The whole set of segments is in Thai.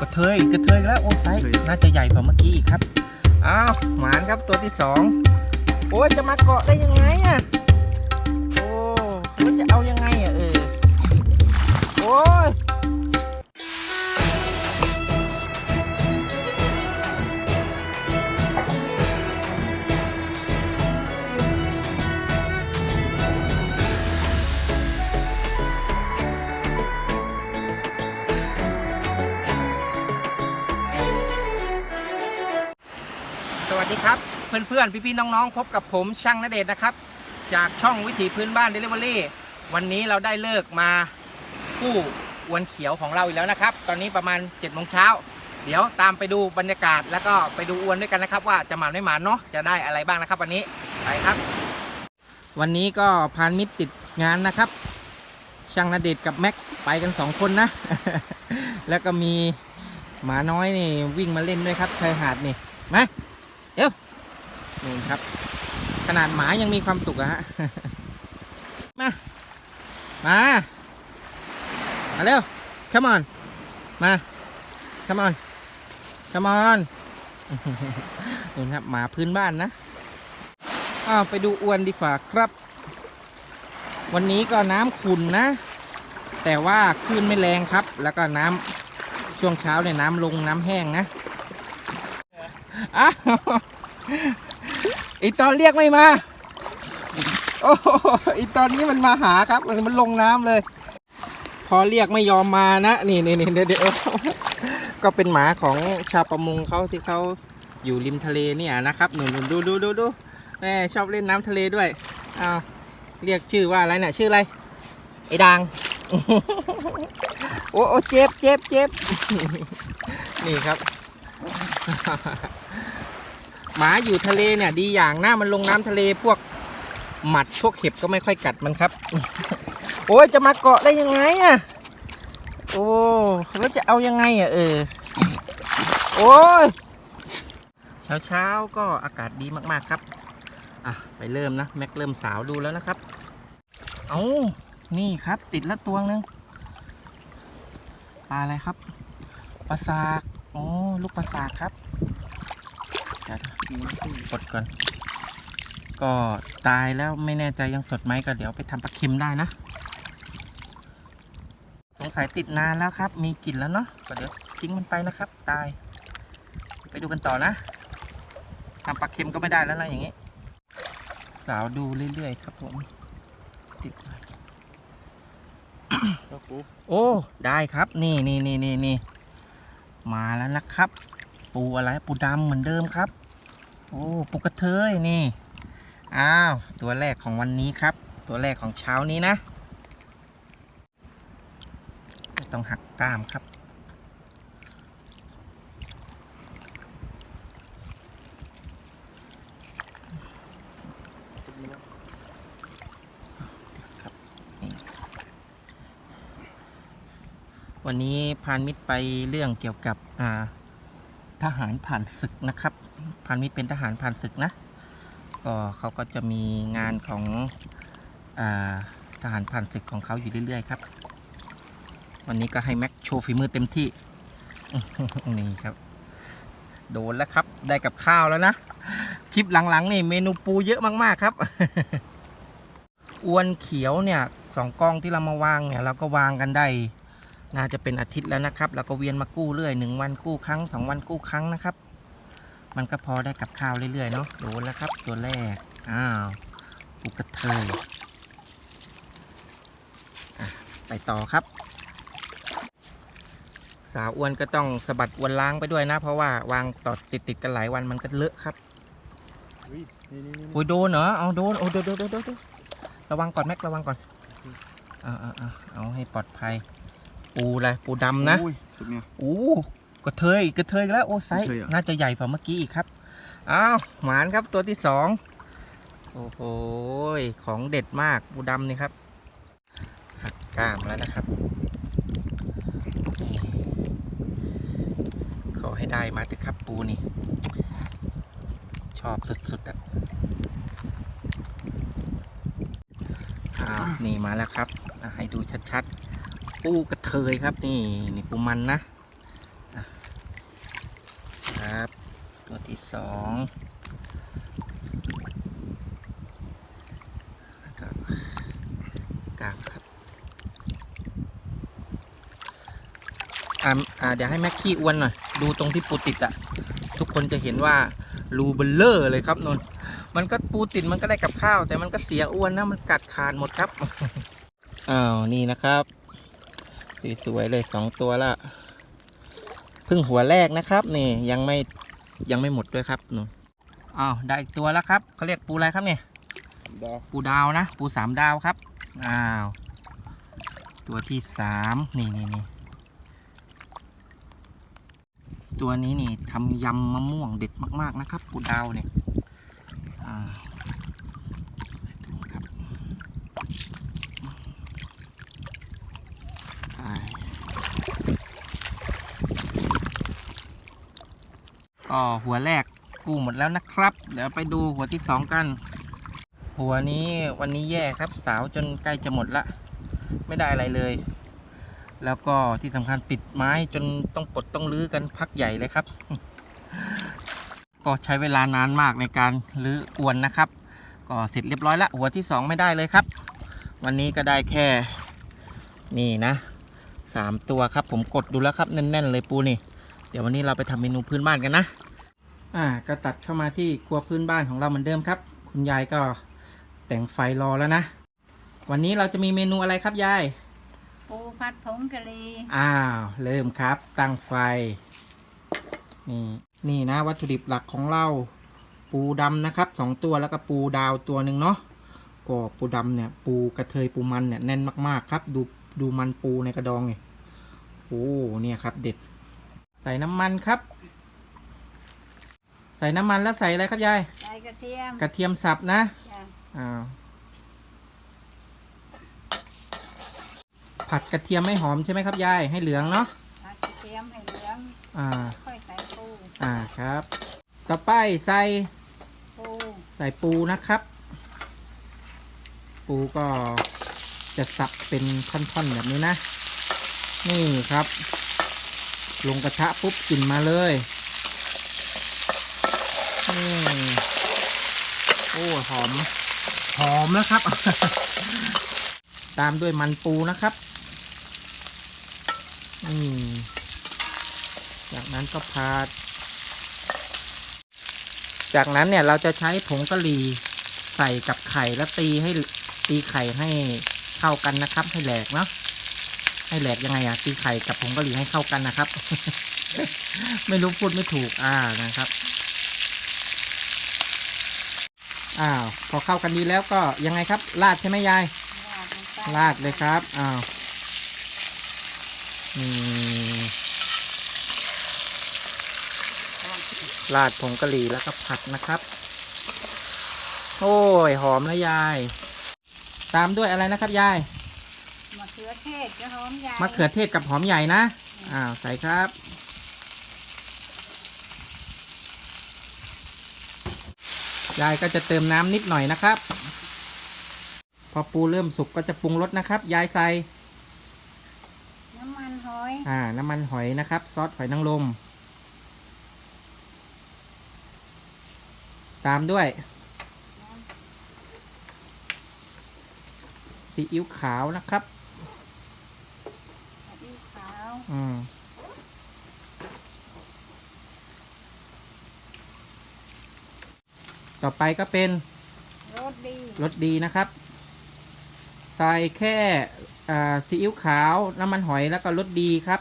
กระเทยกระเทยอีกแล้วโอ้ไซส์น่าจะใหญ่กว่าเมื่อกี้อีกครับ อ้าวหมานครับตัวที่สองโอ้ยจะมาเกาะได้ยังไงอะ ดีครับ เพื่อนๆ พี่ๆ น้องๆ พบกับผมช่างนเดชนะครับ จากช่องวิถีพื้นบ้าน Delivery วันนี้เราได้เลิกมากู้อวนเขียวของเราอีกแล้วนะครับ ตอนนี้ประมาณ7จ็ดโมงเช้าเดี๋ยวตามไปดูบรรยากาศแล้วก็ไปดูอวนด้วยกันนะครับ ว่าจะหมานไม่หมานเนาะจะได้อะไรบ้างนะครับ วันนี้ไปครับ วันนี้ก็พานมิตรติดงานนะครับ ช่างนเดชกับแม็กไปกันสองคนนะ แล้วก็มีหมาน้อยนี่วิ่งมาเล่นด้วยครับชายหาดนี่มา เดี๋ยวนู่นครับ ขนาดหมายังมีความสุขอะฮะ มา มา มาเร็ว come on มา come on come on นี่ครับหมาพื้นบ้านนะอ้าวไปดูอวนดีกว่าครับ วันนี้ก็น้ำขุ่นนะ แต่ว่าคลื่นไม่แรงครับ แล้วก็น้ำช่วงเช้าเนี่ยน้ำลงน้ำแห้งนะ อ้าวไอตอนเรียกไม่มา โอ้โหไอตอนนี้มันมาหาครับ มันลงน้ำเลย พอเรียกไม่ยอมมานะ นี่นี่นี่เดี๋ยวเดี๋ยวก็เป็นหมาของชาวประมงเขาที่เขาอยู่ริมทะเลเนี่ยนะครับหนุนดูดูดูดูแม่ชอบเล่นน้ำทะเลด้วยอ้าวเรียกชื่อว่าอะไรเนี่ยชื่ออะไร ไอ้ดังโอ้โอ้เจ็บเจ็บเจ็บนี่ครับ หมาอยู่ทะเลเนี่ย ดีอย่างหน้ามันลงน้ำทะเลพวกหมัดพวกเห็บก็ไม่ค่อยกัดมันครับ โอ้ยจะมาเกาะได้ยังไงอะ โอ้แล้วจะเอายังไงอะเออ โอ้ยเช้าเช้าๆก็อากาศดีมากๆครับ อะ ไปเริ่มนะ แม็กเริ่มสาวดูแล้วนะครับ เอานี่ครับ ติดล้วตัวนึงปลาอะไรครับปลาสาก โอ้ลูกปลาสากครับเดี๋ยวกดก่อน ก็ตายแล้วไม่แน่ใจยังสดไหมก็เดี๋ยวไปทำปลาเค็มได้นะ สงสัยติดนานแล้วครับ มีกลิ่นแล้วเนาะ ก็เดี๋ยวทิ้งมันไปนะครับ ตาย ไปดูกันต่อนะทำปลาเค็มก็ไม่ได้แล้วนะอย่างงี้ สาวดูเรื่อยๆครับผม ติดโอ้ ได้ครับ นี่นี่นี่นี่นี่ มาแล้วนะครับ ปูอะไรปูดำเหมือนเดิมครับ โอ้ปูกระเทยนี่ อ้าว ตัวแรกของวันนี้ครับ ตัวแรกของเช้านี้นะ ต้องหักกล้ามครับ วันนี้พานมิตรไปเรื่องเกี่ยวกับอ่าทหารผ่านศึกนะครับพานมิตรเป็นทหารผ่านศึกนะ ก็เขาก็จะมีงานของอาทหารผ่านศึกของเขาอยู่เรื่อยๆครับ วันนี้ก็ให้แม็กโชว์ฝีมือเต็มที่นี่ครับโดนแล้วครับ ได้กับข้าวแล้วนะ คลิปหลังๆนี่เมนูปูเยอะมากๆครับ อวนเขียวเนี่ยสองกองที่เรามาวางเนี่ยเราก็วางกันได้ น่าจะเป็นอาทิตย์แล้วนะครับ แล้วก็เวียนมากู้เรื่อยหนึ่งวันกู้ครั้งสองวันกู้ครั้งนะครับ มันก็พอได้กับข้าวเรื่อยๆเนาะโดนแล้วครับ ตัวแรกอ้าวปูกระเทยอะไปต่อครับ สาวอ้วนก็ต้องสะบัดอวนล้างไปด้วยนะ เพราะว่าวางต่อติดติดๆกันหลายวันมันก็เลอะครับนี่นี่นี่โอ้ยโดนเหรอเอาโดนโอ้โดนโดนโดนโดนโดนระวังก่อนแม็กระวังก่อนเอาเอาเอาเอาให้ปลอดภัย ปูอะไรปูดำนะอุ้ยสุดเนี่ยโอ้กระเทยกระเทยอีกแล้วโอ้ไซส์กระเทยเหรอ น่าจะใหญ่กว่าเมื่อกี้อีกครับอ้าวหมานครับตัวที่สองโอ้โหของเด็ดมากปูดำนี่ครับหักกล้ามแล้วนะครับนี่ขอให้ได้มาเถอะครับปูนี่ ชอบสุดๆอะอ้าวนี่มาแล้วครับอะให้ดูชัดๆ ปูกระเทยครับนี่นี่ปูมันนะครับ ตัวที่สองแล้วก็กราบครับอ่าอ่าเดี๋ยวให้แม็กขี้อ้วนหน่อย ดูตรงที่ปูติดอะทุกคนจะเห็นว่ารูเบลเลอร์เลยครับนนมันก็ปูติดมันก็ได้กับข้าว แต่มันก็เสียอ้วนนะมันกัดขาดหมดครับอ้าวนี่นะครับ สวยๆเลยสองตัวละเพิ่งหัวแรกนะครับ นี่ยังไม่ยังไม่หมดด้วยครับหนูอ้าวได้อีกตัวแล้วครับเขาเรียกปูอะไรครับเนี่ยดอกปูดาวนะ ปูสามดาวครับอ้าวตัวที่สามนี่นี่นี่ตัวนี้นี่ทำยำมะม่วงเด็ดมาก ๆ นะครับ ปูดาวเนี่ยอ่าครับไป ก็หัวแรกกู้หมดแล้วนะครับ เดี๋ยวไปดูหัวที่สองกัน หัวนี้วันนี้แย่ครับสาวจนใกล้จะหมดละ ไม่ได้อะไรเลย แล้วก็ที่สำคัญติดไม้จนต้องปลดต้องรื้อกันพักใหญ่เลยครับ ก็ใช้เวลานานมากในการรื้ออวนนะครับ ก็เสร็จเรียบร้อยละหัวที่สองไม่ได้เลยครับ วันนี้ก็ได้แค่นี่นะสามตัวครับผมกดดูแล้วครับแน่นๆเลยปูนี่ เดี๋ยววันนี้เราไปทำเมนูพื้นบ้านกันนะ อ่าก็ตัดเข้ามาที่ครัวพื้นบ้านของเราเหมือนเดิมครับ คุณยายก็แต่งไฟรอแล้วนะ วันนี้เราจะมีเมนูอะไรครับยายปูผัดผงกะหรี่อ้าวเริ่มครับ ตั้งไฟ นี่นี่นะวัตถุดิบหลักของเราปูดำนะครับสองตัวแล้วก็ปูดาวตัวหนึ่งเนาะก็ปูดำเนี่ย ปูกระเทยปูมันเนี่ยแน่นมากๆครับ ดูดูมันปูในกระดองเนี่ยโอ้เนี่ยครับ เด็ด ใส่น้ำมันครับใส่น้ำมันแล้วใส่อะไรครับยาย ใส่กระเทียมกระเทียมสับนะ จ้ะอ้าว ผัดกระเทียมไม่หอมใช่ไหมครับยาย ให้เหลืองเนาะ ผัดกระเทียมให้เหลืองอ่า ค่อยใส่ปูอ่าครับ ต่อไปใส่ ปูใส่ปูนะครับ ปูก็จะสับเป็นท่อนๆแบบนี้นะ นี่ครับ ลงกระทะปุ๊บกลิ่นมาเลยนี่ โอ้หอม หอมนะครับ ตามด้วยมันปูนะครับนี่จากนั้นก็ผัดจากนั้นเนี่ยเราจะใช้ผงกะหรี่ใส่กับไข่แล้วตีให้ตีไข่ให้เข้ากันนะครับ ให้แหลกเนาะให้แหลกยังไงอะตีไข่กับผงกะหรี่ให้เข้ากันนะครับ ไม่รู้พูดไม่ถูกอ่านะครับ อ้าวพอเข้ากันดีแล้วก็ยังไงครับราดใช่ไหมยายราดลงไปราดเลยครับอ้าวนี่ราดผงกะหรี่แล้วก็ผัดนะครับ โอ้ยหอมแล้วยาย ตามด้วยอะไรนะครับยายมะเขือเทศกระหอมใหญ่มะเขือเทศกับหอมใหญ่นะอ้าวใส่ครับ ยายก็จะเติมน้ำนิดหน่อยนะครับ พอปูเริ่มสุกก็จะปรุงรสนะครับ ยายใส่น้ำมันหอย อ่า น้ำมันหอยนะครับ ซอสหอยนางรมตามด้วยซีอิ๊วขาวนะครับซีอิ๊วขาว อืม ต่อไปก็เป็นรสดีรสดีนะครับ ใส่แค่อ่าซีอิ๊วขาวน้ำมันหอยแล้วก็รสดีครับ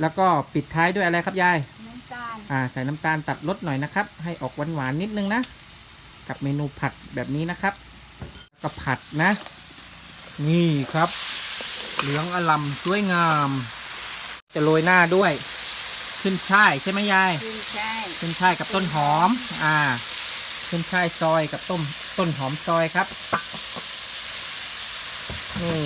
แล้วก็ปิดท้ายด้วยอะไรครับยายน้ำตาลอ่าใส่น้ำตาลตัดรสหน่อยนะครับ ให้ออกหวานหวานๆนิดนึงนะ กับเมนูผัดแบบนี้นะครับแล้วก็ผัดนะ นี่ครับ เหลืองอล่ำสวยงาม จะโรยหน้าด้วย ขึ้นช่ายใช่ไหมยาย ขึ้นช่ายขึ้นช่ายกับต้นหอม อ่า ขึ้นช่ายซอยกับต้มต้นหอมซอยครับนี่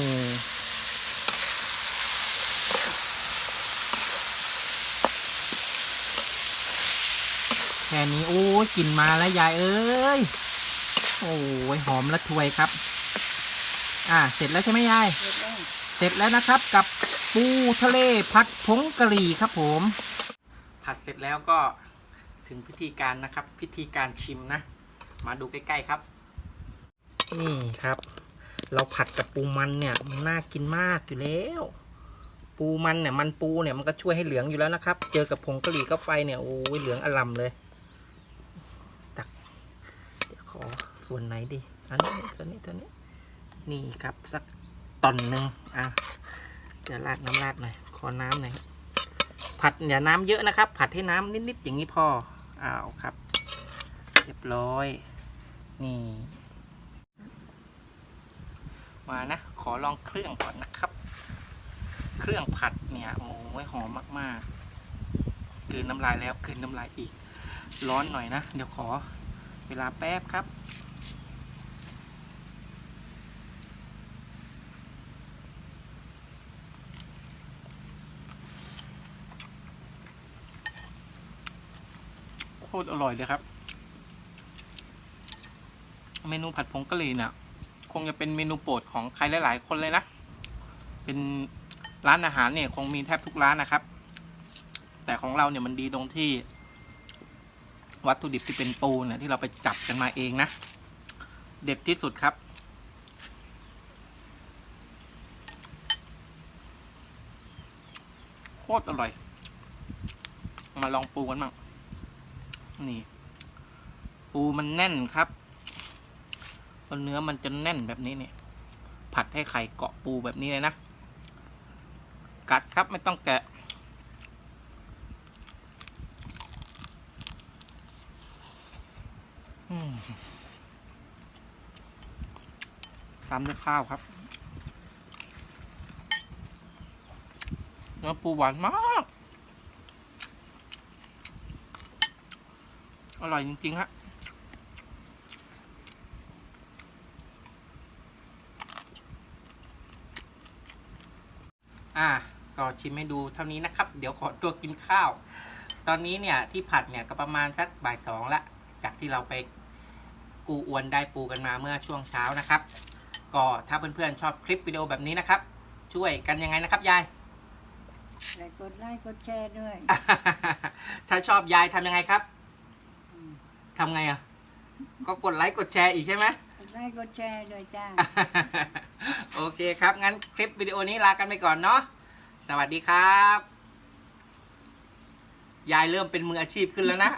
แค่นี้โอ้ยกลิ่นมาแล้วยายเอ้ย โอ้ยหอมละถวยครับ อ่า เสร็จแล้วใช่ไหมยายเสร็จแล้วเสร็จแล้วนะครับกับปูทะเลผัดผงกะหรี่ครับผม ผัดเสร็จแล้วก็ถึงพิธีการนะครับ พิธีการชิมนะ มาดูใกล้ๆครับ นี่ครับ เราผัดกับปูมันเนี่ยมันน่ากินมากอยู่แล้ว ปูมันเนี่ยมันปูเนี่ยมันก็ช่วยให้เหลืองอยู่แล้วนะครับ เจอกับผงกะหรี่เข้าไปเนี่ยโอ้ยเหลืองอลำเลยตักเดี๋ยวขอส่วนไหนดีอันนี้ตัวนี้ตัวนี้นี่ครับสักตอนหนึ่งอะเดี๋ยวราดน้ำราดหน่อยขอน้ำหน่อย ผัดอย่าน้ำเยอะนะครับ ผัดให้น้ำนิดๆอย่างนี้พออ้าวครับ เรียบร้อย นี่ มานะ ขอลองเครื่องก่อนนะครับ เครื่องผัดเนี่ยโอ้ยหอมมากๆกลืนน้ำลายแล้วกลืนน้ำลายอีก ร้อนหน่อยนะ เดี๋ยวขอเวลาแป๊บครับ ตรอร่อยเลยครับ เมนูผัดผงกะหรี่เนี่ยคงจะเป็นเมนูโปรดของใครหลาย ๆ คนเลยนะ เป็นร้านอาหารเนี่ยคงมีแทบทุกร้านนะครับ แต่ของเราเนี่ยมันดีตรงที่ วัตถุดิบที่เป็นปูเนี่ยที่เราไปจับกันมาเองนะ เด็ดที่สุดครับโคตรอร่อย มาลองปูกันบ้าง นี่ ปูมันแน่นครับแล้วเนื้อมันจะแน่นแบบนี้เนี่ย ผัดให้ไข่เกาะปูแบบนี้เลยนะ กัดครับไม่ต้องแกะ ตามด้วยข้าวครับ เนื้อปูหวานมาก อร่อยจริงๆฮะอะก็ชิมให้ดูเท่านี้นะครับ เดี๋ยวขอตัวกินข้าว ตอนนี้เนี่ยที่ผัดเนี่ยก็ประมาณสักบ่ายสองละ จากที่เราไปกูอวนได้ปูกันมาเมื่อช่วงเช้านะครับ ก็ถ้าเพื่อนๆชอบคลิปวิดีโอแบบนี้นะครับ ช่วยกันยังไงนะครับยายและกดไลค์กดแชร์ด้วย ถ้าชอบยายทำยังไงครับอืม ทำไงอะ ก็กดไลค์กดแชร์อีกใช่ไหมกดไลค์กดแชร์ด้วยจ้า โอเคครับ งั้นคลิปวิดีโอนี้ลากันไปก่อนเนาะ สวัสดีครับ ยายเริ่มเป็นมืออาชีพขึ้นแล้วนะ